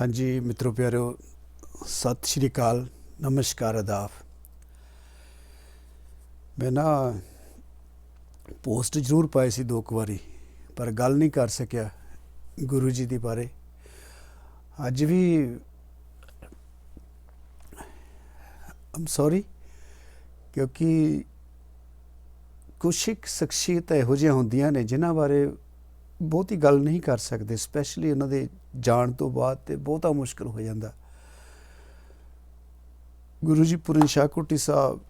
ਹਾਂਜੀ ਮਿੱਤਰੋ ਪਿਆਰਿਓ ਸਤਿ ਸ਼੍ਰੀ ਅਕਾਲ, ਨਮਸਕਾਰ ਆਦਾਬ ਮੈਂ ਨਾ ਪੋਸਟ ਜ਼ਰੂਰ ਪਾਈ ਸੀ ਦੋ ਕੁ ਵਾਰੀ, ਪਰ ਗੱਲ ਨਹੀਂ ਕਰ ਸਕਿਆ ਗੁਰੂ ਜੀ ਦੇ ਬਾਰੇ। ਅੱਜ ਵੀ ਆਮ ਸੌਰੀ ਕਿਉਂਕਿ ਕੁਛ ਇੱਕ ਸ਼ਖਸੀਅਤਾਂ ਇਹੋ ਜਿਹੀਆਂ ਹੁੰਦੀਆਂ ਨੇ ਜਿਨ੍ਹਾਂ ਬਾਰੇ ਬਹੁਤੀ ਗੱਲ ਨਹੀਂ ਕਰ ਸਕਦੇ ਸਪੈਸ਼ਲੀ ਉਹਨਾਂ ਦੇ ਜਾਣ ਤੋਂ ਬਾਅਦ ਤੇ ਬਹੁਤਾ ਮੁਸ਼ਕਲ ਹੋ ਜਾਂਦਾ। ਗੁਰੂ ਜੀ ਪੁਰਨ ਸ਼ਾਹ ਕੋਟੀ ਸਾਹਿਬ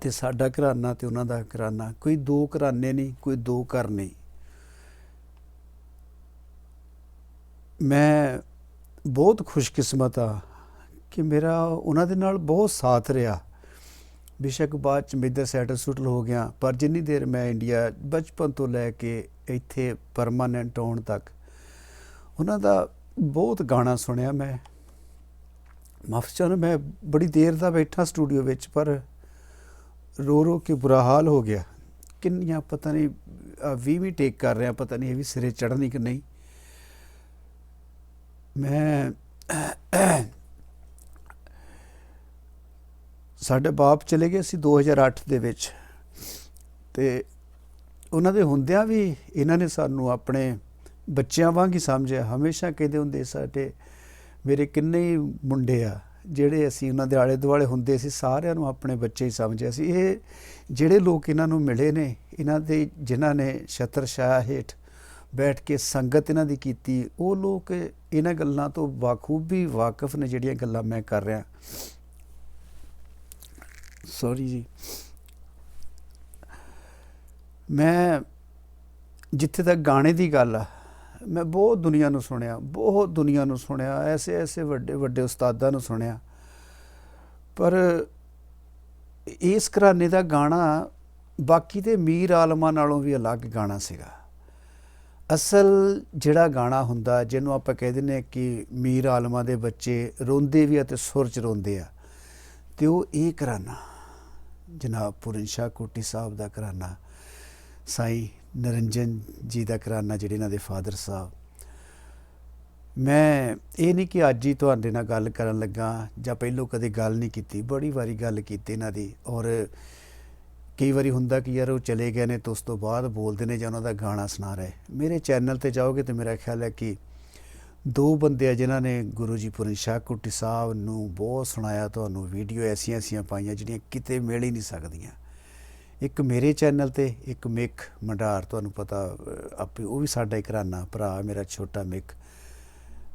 ਤੇ ਸਾਡਾ ਘਰਾਨਾ ਤੇ ਉਹਨਾਂ ਦਾ ਘਰਾਨਾ, ਕੋਈ ਦੋ ਘਰਾਨੇ ਨਹੀਂ, ਕੋਈ ਦੋ ਘਰ ਨਹੀਂ। ਮੈਂ ਬਹੁਤ ਖੁਸ਼ਕਿਸਮਤ ਆ ਕਿ ਮੇਰਾ ਉਹਨਾਂ ਦੇ ਨਾਲ ਬਹੁਤ ਸਾਥ ਰਿਹਾ। ਬੇਸ਼ੱਕ ਬਾਅਦ ਚ ਮੇਰਾ ਸੈਟਲ ਸੁਟਲ ਹੋ ਗਿਆ, ਪਰ ਜਿੰਨੀ ਦੇਰ ਮੈਂ ਇੰਡੀਆ ਬਚਪਨ ਤੋਂ ਲੈ ਕੇ ਇੱਥੇ ਪਰਮਾਨੈਂਟ ਹੋਣ ਤੱਕ, ਉਹਨਾਂ ਦਾ ਬਹੁਤ ਗਾਣਾ ਸੁਣਿਆ ਮੈਂ। ਮਫਚਨ ਮੈਂ ਬੜੀ ਦੇਰ ਦਾ ਬੈਠਾ ਸਟੂਡੀਓ ਵਿੱਚ, ਪਰ ਰੋ ਰੋ ਕੇ ਬੁਰਾ ਹਾਲ ਹੋ ਗਿਆ। ਕਿੰਨੀਆਂ ਪਤਾ ਨਹੀਂ 20 ਵੀ ਟੇਕ ਕਰ ਰਿਹਾ, ਪਤਾ ਨਹੀਂ ਇਹ ਵੀ ਸਿਰੇ ਚੜ੍ਹਨੀ ਕਿ ਨਹੀਂ। ਮੈਂ ਸਾਡੇ ਬਾਪ ਚਲੇ ਗਏ ਸੀ 2008 ਦੇ ਵਿੱਚ। ਤੇ ਉਹਨਾਂ ਦੇ ਹੁੰਦਿਆਂ ਵੀ ਇਹਨਾਂ ਨੇ ਸਾਨੂੰ ਆਪਣੇ ਬੱਚਿਆਂ ਵਾਂਗ ਹੀ ਸਮਝਿਆ। ਹਮੇਸ਼ਾ ਕਹਿੰਦੇ ਹੁੰਦੇ ਸਾਡੇ, ਮੇਰੇ ਕਿੰਨੇ ਹੀ ਮੁੰਡੇ ਆ, ਜਿਹੜੇ ਅਸੀਂ ਉਹਨਾਂ ਦੇ ਆਲੇ ਦੁਆਲੇ ਹੁੰਦੇ ਸੀ, ਸਾਰਿਆਂ ਨੂੰ ਆਪਣੇ ਬੱਚੇ ਹੀ ਸਮਝਿਆ ਸੀ। ਇਹ ਜਿਹੜੇ ਲੋਕ ਇਹਨਾਂ ਨੂੰ ਮਿਲੇ ਨੇ, ਇਹਨਾਂ ਦੇ ਜਿਨ੍ਹਾਂ ਨੇ ਛਤਰ ਛਾਇਆ ਹੇਠ ਬੈਠ ਕੇ ਸੰਗਤ ਇਹਨਾਂ ਦੀ ਕੀਤੀ, ਉਹ ਲੋਕ ਇਹਨਾਂ ਗੱਲਾਂ ਤੋਂ ਬਾਖੂਬੀ ਵਾਕਿਫ ਨੇ ਜਿਹੜੀਆਂ ਗੱਲਾਂ ਮੈਂ ਕਰ ਰਿਹਾ। ਸੌਰੀ ਜੀ। ਮੈਂ ਜਿੱਥੇ ਤੱਕ ਗਾਣੇ ਦੀ ਗੱਲ ਆ, ਮੈਂ ਬਹੁਤ ਦੁਨੀਆ ਨੂੰ ਸੁਣਿਆ, ਬਹੁਤ ਦੁਨੀਆ ਨੂੰ ਸੁਣਿਆ, ਐਸੇ ਐਸੇ ਵੱਡੇ ਵੱਡੇ ਉਸਤਾਦਾਂ ਨੂੰ ਸੁਣਿਆ। ਪਰ ਇਸ ਘਰਾਨੇ ਦਾ ਗਾਣਾ ਬਾਕੀ ਤੇ ਮੀਰ ਆਲਮਾਂ ਨਾਲੋਂ ਵੀ ਅਲੱਗ ਗਾਣਾ ਸੀਗਾ। ਅਸਲ ਜਿਹੜਾ ਗਾਣਾ ਹੁੰਦਾ, ਜਿਹਨੂੰ ਆਪਾਂ ਕਹਿ ਦਿੰਦੇ ਹਾਂ ਕਿ ਮੀਰ ਆਲਮਾਂ ਦੇ ਬੱਚੇ ਰੋਂਦੇ ਵੀ ਆ ਤੇ ਸੁਰ ਚ ਰੋਂਦੇ ਆ, ਤੇ ਉਹ ਇਹ ਘਰਾਨਾ ਜਨਾਬ ਪੂਰਨ ਸ਼ਾਹ ਕੋਟੀ ਸਾਹਿਬ ਦਾ ਘਰਾਨਾ, ਸਾਈ ਨਰਿੰਜਨ ਜੀ ਦਾ ਘਰਾਨਾ ਜਿਹੜੇ ਇਹਨਾਂ ਦੇ ਫਾਦਰ ਸਾਹਿਬ। ਮੈਂ ਇਹ ਨਹੀਂ ਕਿ ਅੱਜ ਹੀ ਤੁਹਾਡੇ ਨਾਲ ਗੱਲ ਕਰਨ ਲੱਗਾ ਜਾਂ ਪਹਿਲੋਂ ਕਦੇ ਗੱਲ ਨਹੀਂ ਕੀਤੀ, ਬੜੀ ਵਾਰੀ ਗੱਲ ਕੀਤੀ ਇਹਨਾਂ ਦੀ। ਔਰ ਕਈ ਵਾਰੀ ਹੁੰਦਾ ਕਿ ਯਾਰ ਉਹ ਚਲੇ ਗਏ ਨੇ ਤੇ ਉਸ ਤੋਂ ਬਾਅਦ ਬੋਲਦੇ ਨੇ ਜਾਂ ਉਹਨਾਂ ਦਾ ਗਾਣਾ ਸੁਣਾ ਰਹੇ। ਮੇਰੇ ਚੈਨਲ ਤੇ ਜਾਓਗੇ ਤੇ ਮੇਰਾ ਖਿਆਲ ਹੈ ਕਿ ਦੋ ਬੰਦੇ ਆ ਜਿਨ੍ਹਾਂ ਨੇ ਗੁਰੂ ਜੀ ਪੁਰਨ ਸ਼ਾਹ ਕੁੱਟੀ ਸਾਹਿਬ ਨੂੰ ਬਹੁਤ ਸੁਣਾਇਆ, ਤੁਹਾਨੂੰ ਵੀਡੀਓ ਐਸੀਆਂ ਐਸੀਆਂ ਪਾਈਆਂ ਜਿਹੜੀਆਂ ਕਿਤੇ ਮਿਲ ਹੀ ਨਹੀਂ ਸਕਦੀਆਂ। ਇੱਕ ਮੇਰੇ ਚੈਨਲ ਤੇ, ਇੱਕ ਮਿਕ ਮੰਡਾਰ, ਤੁਹਾਨੂੰ ਪਤਾ ਆਪੇ ਉਹ ਵੀ ਸਾਡਾ ਇੱਕ ਰਾਨਾ ਭਰਾ, ਮੇਰਾ ਛੋਟਾ ਮਿਕ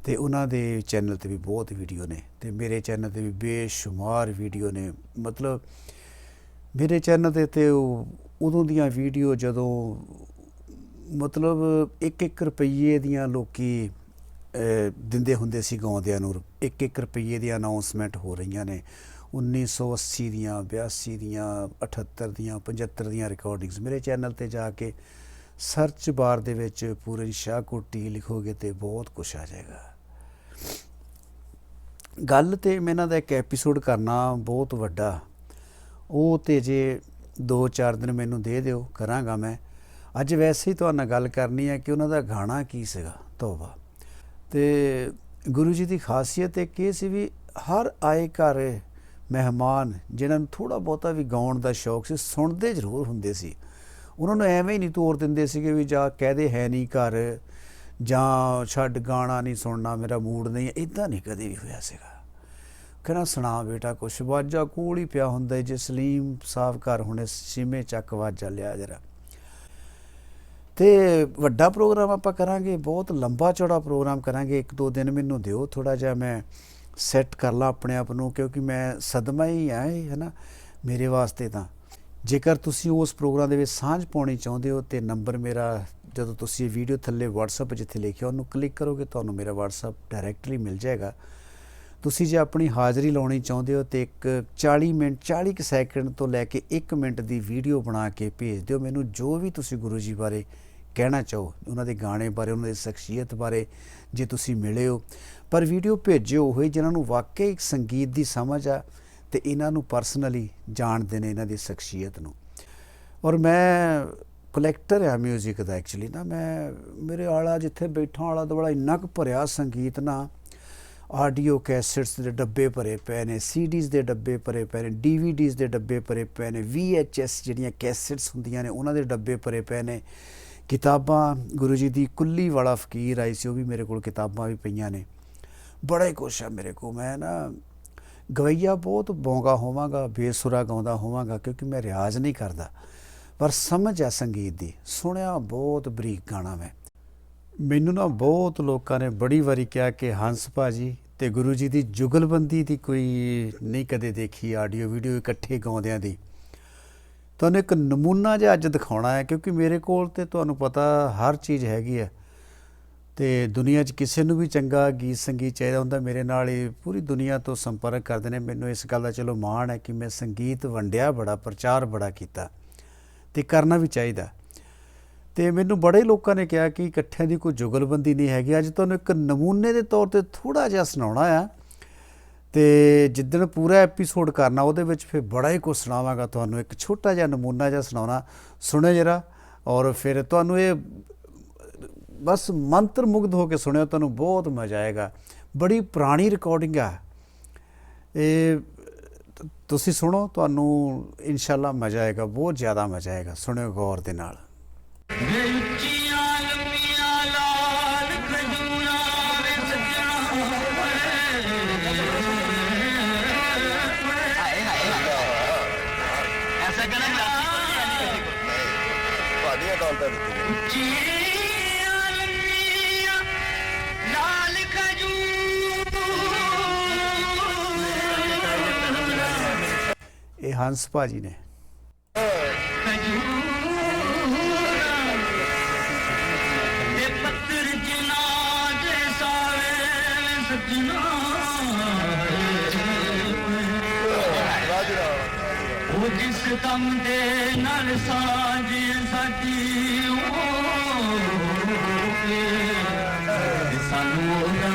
ਤੇ ਉਹਨਾਂ ਦੇ ਚੈਨਲ ਤੇ ਵੀ ਬਹੁਤ ਵੀਡੀਓ ਨੇ ਤੇ ਮੇਰੇ ਚੈਨਲ ਤੇ ਵੀ ਬੇਸ਼ੁਮਾਰ ਵੀਡੀਓ ਨੇ। ਮਤਲਬ ਮੇਰੇ ਚੈਨਲ ਤੇ ਤੇ ਉਹ ਉਦੋਂ ਦੀਆਂ ਵੀਡੀਓ ਜਦੋਂ ਮਤਲਬ 1-1 ਰੁਪਏ ਦੀਆਂ ਲੋਕੀ ਦਿੰਦੇ ਹੁੰਦੇ ਸੀ ਗਾਉਂਦਿਆਂ ਨੂੰ। 1-1 ਰੁਪਏ ਦੀ ਅਨਾਉਂਸਮੈਂਟ ਹੋ ਰਹੀਆਂ ਨੇ। 1980 ਦੀਆਂ 82 ਦੀਆਂ 78 ਦੀਆਂ 75 ਦੀਆਂ ਰਿਕਾਰਡਿੰਗਸ ਮੇਰੇ ਚੈਨਲ ਤੇ ਜਾ ਕੇ ਸਰਚ ਬਾਰ ਦੇ ਵਿੱਚ ਪੂਰਨ ਸ਼ਾਹ ਕੋਟੀ ਲਿਖੋਗੇ ਤੇ ਬਹੁਤ ਕੁਝ ਆ ਜਾਏਗਾ। ਗੱਲ ਤੇ ਮੈਂ ਇਹਨਾਂ ਦਾ ਇੱਕ ਐਪੀਸੋਡ ਕਰਨਾ ਬਹੁਤ ਵੱਡਾ। ਉਹ ਤੇ ਜੇ 2-4 ਦਿਨ ਮੈਨੂੰ ਦੇ ਦਿਓ, ਕਰਾਂਗਾ ਮੈਂ। ਅੱਜ ਵੈਸੇ ਹੀ ਤੁਹਾਡੇ ਨਾਲ ਗੱਲ ਕਰਨੀ ਹੈ ਕਿ ਉਹਨਾਂ ਦਾ ਗਾਣਾ ਕੀ ਸੀਗਾ? ਤੋਬਾ। ਤੇ ਗੁਰੂ ਜੀ ਦੀ ਖਾਸੀਅਤ ਇੱਕ ਇਹ ਸੀ ਵੀ ਹਰ ਆਏ ਘਰ ਮਹਿਮਾਨ, ਜਿਨ੍ਹਾਂ ਨੂੰ ਥੋੜਾ ਬਹੁਤਾ ਵੀ ਗਾਉਣ ਦਾ ਸ਼ੌਕ ਸੀ, ਸੁਣਦੇ ਜ਼ਰੂਰ ਹੁੰਦੇ ਸੀ। ਉਹਨਾਂ ਨੂੰ ਐਵੇਂ ਹੀ ਨਹੀਂ ਤੋਰ ਦਿੰਦੇ ਸੀਗੇ ਵੀ ਜਾ ਕਹਦੇ ਹੈ ਨਹੀਂ ਘਰ, ਜਾਂ ਛੱਡ ਗਾਣਾ ਨਹੀਂ ਸੁਣਨਾ, ਮੇਰਾ ਮੂਡ ਨਹੀਂ ਇਦਾਂ ਨਹੀਂ ਕਦੇ ਵੀ ਹੋਇਆ ਸੀਗਾ। ਕਹਿੰਦਾ, ਸੁਣਾ ਬੇਟਾ ਕੁਛ, ਵਾਜਾ ਕੋਲ ਹੀ ਪਿਆ ਹੁੰਦਾ ਜੇ ਸਲੀਮ ਸਾਹਿਬ ਘਰ ਹੁਣੇ ਸਿਮੇ ਚੱਕ ਵਾਜਾ ਲਿਆ ਜਰਾ। ਤੇ ਵੱਡਾ ਪ੍ਰੋਗਰਾਮ ਆਪਾਂ ਕਰਾਂਗੇ, ਬਹੁਤ ਲੰਬਾ ਚੌੜਾ ਪ੍ਰੋਗਰਾਮ ਕਰਾਂਗੇ। ਇੱਕ ਦੋ ਦਿਨ ਮੈਨੂੰ ਦਿਓ ਥੋੜਾ ਜਿਹਾ, ਮੈਂ ਸੈੱਟ ਕਰ ਲਾਂ ਆਪਣੇ ਆਪ ਨੂੰ, ਕਿਉਂਕਿ ਮੈਂ ਸਦਮਾ ਹੀ ਆ ਇਹ ਹੈ ਨਾ ਮੇਰੇ ਵਾਸਤੇ ਤਾਂ। ਜੇਕਰ ਤੁਸੀਂ ਉਸ ਪ੍ਰੋਗਰਾਮ ਦੇ ਵਿੱਚ ਸਾਂਝ ਪਾਉਣੀ ਚਾਹੁੰਦੇ ਹੋ, ਤੇ ਨੰਬਰ ਮੇਰਾ, ਜਦੋਂ ਤੁਸੀਂ ਇਹ ਵੀਡੀਓ ਥੱਲੇ WhatsApp ਜਿੱਥੇ ਲਿਖਿਆ, ਉਹਨੂੰ ਕਲਿੱਕ ਕਰੋਗੇ, ਤੁਹਾਨੂੰ ਮੇਰਾ WhatsApp ਡਾਇਰੈਕਟਲੀ ਮਿਲ ਜਾਏਗਾ। ਤੁਸੀਂ ਜੇ ਆਪਣੀ ਹਾਜ਼ਰੀ ਲਾਉਣੀ ਚਾਹੁੰਦੇ ਹੋ, ਤੇ ਇੱਕ 40 ਮਿੰਟ 40 ਕੁ ਸੈਕਿੰਡ ਤੋਂ ਲੈ ਕੇ 1 ਮਿੰਟ ਦੀ ਵੀਡੀਓ ਬਣਾ ਕੇ ਭੇਜ ਦਿਓ। ਮੈਨੂੰ ਜੋ ਵੀ ਤੁਸੀਂ ਗੁਰੂ ਜੀ ਬਾਰੇ ਕਹਿਣਾ ਚਾਹੋ, ਉਹਨਾਂ ਦੇ ਗਾਣੇ ਬਾਰੇ, ਉਹਨਾਂ ਦੀ ਸ਼ਖਸੀਅਤ ਬਾਰੇ, ਜੇ ਤੁਸੀਂ ਮਿਲੇ ਹੋ। ਪਰ ਵੀਡੀਓ ਭੇਜਿਓ ਹੋਏ ਜਿਨ੍ਹਾਂ ਨੂੰ ਵਾਕਈ ਸੰਗੀਤ ਦੀ ਸਮਝ ਆ ਤੇ ਇਹਨਾਂ ਨੂੰ ਪਰਸਨਲੀ ਜਾਣਦੇ ਨੇ ਇਹਨਾਂ ਦੀ ਸ਼ਖਸੀਅਤ ਨੂੰ। ਔਰ ਮੈਂ ਕਲੈਕਟਰ ਆ 뮤직 ਦਾ ਐਕਚੁਅਲੀ ਨਾ, ਮੈਂ ਮੇਰੇ ਆਲਾ ਜਿੱਥੇ ਬੈਠਾ, ਆਲਾ ਦੁਆਲਾ ਇੰਨਾ ਕੁ ਭਰਿਆ ਸੰਗੀਤ ਨਾ, ਆਡੀਓ ਕੈਸਟਸ ਦੇ ਡੱਬੇ ਭਰੇ ਪਏ ਨੇ ਸੀਡੀਜ਼ ਦੇ ਡੱਬੇ ਭਰੇ ਪਏ ਨੇ ਡੀਵੀਡੀਜ਼ ਦੇ ਡੱਬੇ ਭਰੇ ਪਏ ਨੇ VHS ਜਿਹੜੀਆਂ ਕੈਸਟਸ ਹੁੰਦੀਆਂ ਨੇ, ਉਹਨਾਂ ਦੇ ਡੱਬੇ ਭਰੇ ਪਏ ਨੇ। ਕਿਤਾਬਾਂ, ਗੁਰੂ ਜੀ ਦੀ ਕੁੱਲੀ ਵਾਲਾ ਫਕੀਰ ਆਈ ਸੀ, ਉਹ ਵੀ ਮੇਰੇ ਕੋਲ ਕਿਤਾਬਾਂ ਵੀ ਪਈਆਂ ਨੇ। ਬੜਾ ਹੀ ਕੁਛ ਆ ਮੇਰੇ ਕੋਲ, ਮੈਂ ਨਾ ਗਵਈਆ ਬਹੁਤ ਬੌਂਗਾ ਹੋਵਾਂਗਾ, ਬੇਸੁਰਾ ਗਾਉਂਦਾ ਹੋਵਾਂਗਾ, ਕਿਉਂਕਿ ਮੈਂ ਰਿਆਜ਼ ਨਹੀਂ ਕਰਦਾ। ਪਰ ਸਮਝ ਆ ਸੰਗੀਤ ਦੀ, ਸੁਣਿਆ ਬਹੁਤ ਬਰੀਕ ਗਾਣਾ ਮੈਂ। ਮੈਨੂੰ ਨਾ ਬਹੁਤ ਲੋਕਾਂ ਨੇ ਬੜੀ ਵਾਰੀ ਕਿਹਾ ਕਿ ਹੰਸ ਭਾਜੀ ਤੇ ਗੁਰੂ ਜੀ ਦੀ ਜੁਗਲਬੰਦੀ ਦੀ ਕੋਈ ਨਹੀਂ ਕਦੇ ਦੇਖੀ ਆਡੀਓ ਵੀਡੀਓ ਇਕੱਠੇ ਗਾਉਂਦਿਆਂ ਦੀ। ਤੁਹਾਨੂੰ ਇੱਕ ਨਮੂਨਾ ਜਿਹਾ ਅੱਜ ਦਿਖਾਉਣਾ ਹੈ, ਕਿਉਂਕਿ ਮੇਰੇ ਕੋਲ ਤੇ ਤੁਹਾਨੂੰ ਪਤਾ ਹਰ ਚੀਜ਼ ਹੈਗੀ ਹੈ। ਤੇ ਦੁਨੀਆ 'ਚ ਕਿਸੇ ਨੂੰ ਵੀ ਚੰਗਾ ਗੀਤ ਸੰਗੀਤ ਚਾਹੀਦਾ ਹੁੰਦਾ, ਮੇਰੇ ਨਾਲ ਹੀ ਪੂਰੀ ਦੁਨੀਆ ਤੋਂ ਸੰਪਰਕ ਕਰਦੇ ਨੇ। ਮੈਨੂੰ ਇਸ ਗੱਲ ਦਾ ਚਲੋ ਮਾਣ ਹੈ ਕਿ ਮੈਂ ਸੰਗੀਤ ਵੰਡਿਆ, ਬੜਾ ਪ੍ਰਚਾਰ ਬੜਾ ਕੀਤਾ ਤੇ ਕਰਨਾ ਵੀ ਚਾਹੀਦਾ। ਤੇ ਮੈਨੂੰ ਬੜੇ ਲੋਕਾਂ ਨੇ ਕਿਹਾ ਕਿ ਇਕੱਠਿਆਂ ਦੀ ਕੋਈ ਜੁਗਲਬੰਦੀ ਨਹੀਂ ਹੈਗੀ। ਅੱਜ ਤੁਹਾਨੂੰ ਇੱਕ ਨਮੂਨੇ ਦੇ ਤੌਰ ਤੇ ਥੋੜਾ ਜਿਹਾ ਸੁਣਾਉਣਾ ਆ। ਤੇ ਜਿੱਦਣ ਪੂਰਾ ਐਪੀਸੋਡ ਕਰਨਾ, ਉਹਦੇ ਵਿੱਚ ਫਿਰ ਬੜਾ ਹੀ ਕੁਝ ਸੁਣਾਵਾਂਗਾ ਤੁਹਾਨੂੰ। ਇੱਕ ਛੋਟਾ ਜਿਹਾ ਨਮੂਨਾ ਜਿਹਾ ਸੁਣਾਉਣਾ। ਸੁਣਿਓ ਜਰਾ ਔਰ ਫਿਰ ਤੁਹਾਨੂੰ ਇਹ ਬਸ ਮੰਤਰ ਮੁਗਧ ਹੋ ਕੇ ਸੁਣਿਓ, ਤੁਹਾਨੂੰ ਬਹੁਤ ਮਜ਼ਾ ਆਏਗਾ। ਬੜੀ ਪੁਰਾਣੀ ਰਿਕਾਰਡਿੰਗ ਆ। ਇਹ ਤੁਸੀਂ ਸੁਣੋ, ਤੁਹਾਨੂੰ ਇਨਸ਼ਾਅੱਲਾ ਮਜ਼ਾ ਆਏਗਾ, ਬਹੁਤ ਜ਼ਿਆਦਾ ਮਜ਼ਾ ਆਏਗਾ। ਸੁਣਿਓ ਗੌਰ ਦੇ ਨਾਲ। ਇਹ ਹੰਸ ਭਾਜੀ ਨੇ। ਪੱਤਰ ਜਿਨਾ ਦੇ ਸਾਵੇ ਉਹ ਜਿਸ ਤਮ ਦੇ ਨਾਲ ਸਾਜ ਸਾਨੂੰ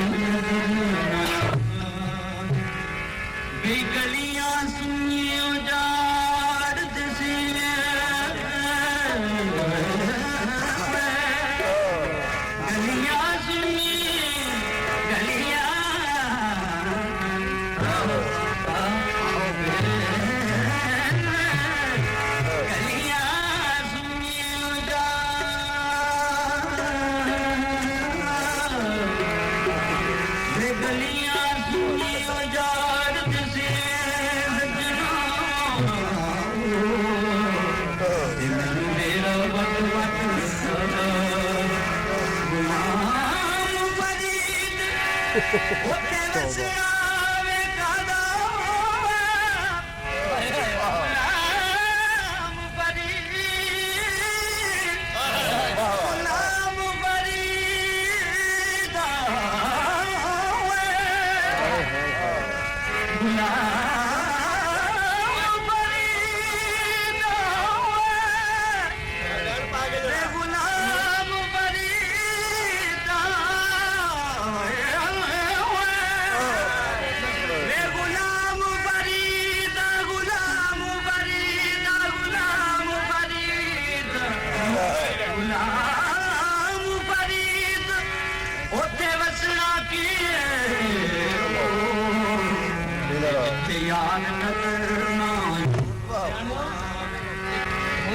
Let me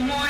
ਜੇਕਰ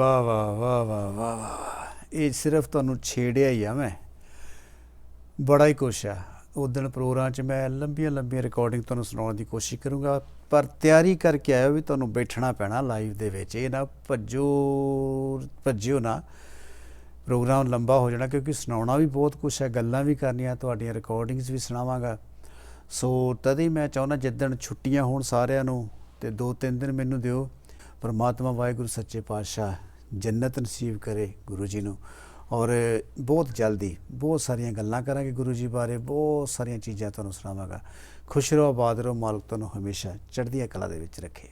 ਵਾਹ ਵਾਹ ਵਾਹ ਵਾਹ ਵਾਹ ਵਾਹ ਇਹ ਸਿਰਫ ਤੁਹਾਨੂੰ ਛੇੜਿਆ ਹੀ ਆ ਮੈਂ। ਬੜਾ ਹੀ ਕੁਛ ਆ। ਉਦੋਂ ਪ੍ਰੋਗਰਾਮ 'ਚ ਮੈਂ ਲੰਬੀਆਂ ਲੰਬੀਆਂ ਰਿਕਾਰਡਿੰਗ ਤੁਹਾਨੂੰ ਸੁਣਾਉਣ ਦੀ ਕੋਸ਼ਿਸ਼ ਕਰੂੰਗਾ। ਪਰ ਤਿਆਰੀ ਕਰਕੇ ਆਇਓ ਵੀ ਤੁਹਾਨੂੰ ਬੈਠਣਾ ਪੈਣਾ ਲਾਈਵ ਦੇ ਵਿੱਚ। ਇਹ ਨਾ ਭੱਜੋ, ਭੱਜਿਓ ਨਾ। ਪ੍ਰੋਗਰਾਮ ਲੰਬਾ ਹੋ ਜਾਣਾ ਕਿਉਂਕਿ ਸੁਣਾਉਣਾ ਵੀ ਬਹੁਤ ਕੁਛ ਹੈ ਗੱਲਾਂ ਵੀ ਕਰਨੀਆਂ, ਤੁਹਾਡੀਆਂ ਰਿਕਾਰਡਿੰਗਸ ਵੀ ਸੁਣਾਵਾਂਗਾ। ਸੋ ਤਦ ਹੀ ਮੈਂ ਚਾਹੁੰਦਾ ਜਿੱਦਣ ਛੁੱਟੀਆਂ ਹੋਣ ਸਾਰਿਆਂ ਨੂੰ ਤੇ ਦੋ ਤਿੰਨ ਦਿਨ ਮੈਨੂੰ ਦਿਓ। ਪਰਮਾਤਮਾ ਵਾਹਿਗੁਰੂ, ਸੱਚੇ ਪਾਤਸ਼ਾਹ। ਜੰਨਤ ਨਸੀਬ ਕਰੇ ਗੁਰੂ ਜੀ ਨੂੰ। ਔਰ ਬਹੁਤ ਜਲਦੀ ਬਹੁਤ ਸਾਰੀਆਂ ਗੱਲਾਂ ਕਰਾਂਗੇ ਗੁਰੂ ਜੀ ਬਾਰੇ, ਬਹੁਤ ਸਾਰੀਆਂ ਚੀਜ਼ਾਂ ਤੁਹਾਨੂੰ ਸੁਣਾਵਾਂਗਾ। ਖੁਸ਼ ਰਹੋ, ਆਬਾਦ ਰਹੋ, ਮਾਲਕ ਤੁਹਾਨੂੰ ਹਮੇਸ਼ਾ ਚੜ੍ਹਦੀਆਂ ਕਲਾ ਦੇ ਵਿੱਚ ਰੱਖੇ।